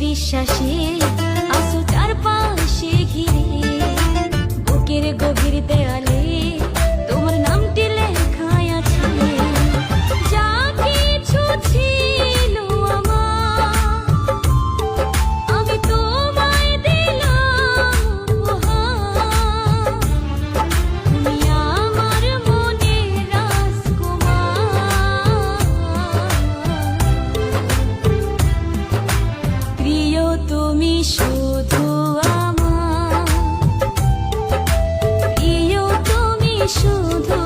বিশ্বাসে আসো চারপাশে ঘিরে বুকের গভীর তুমি তুমি শুধু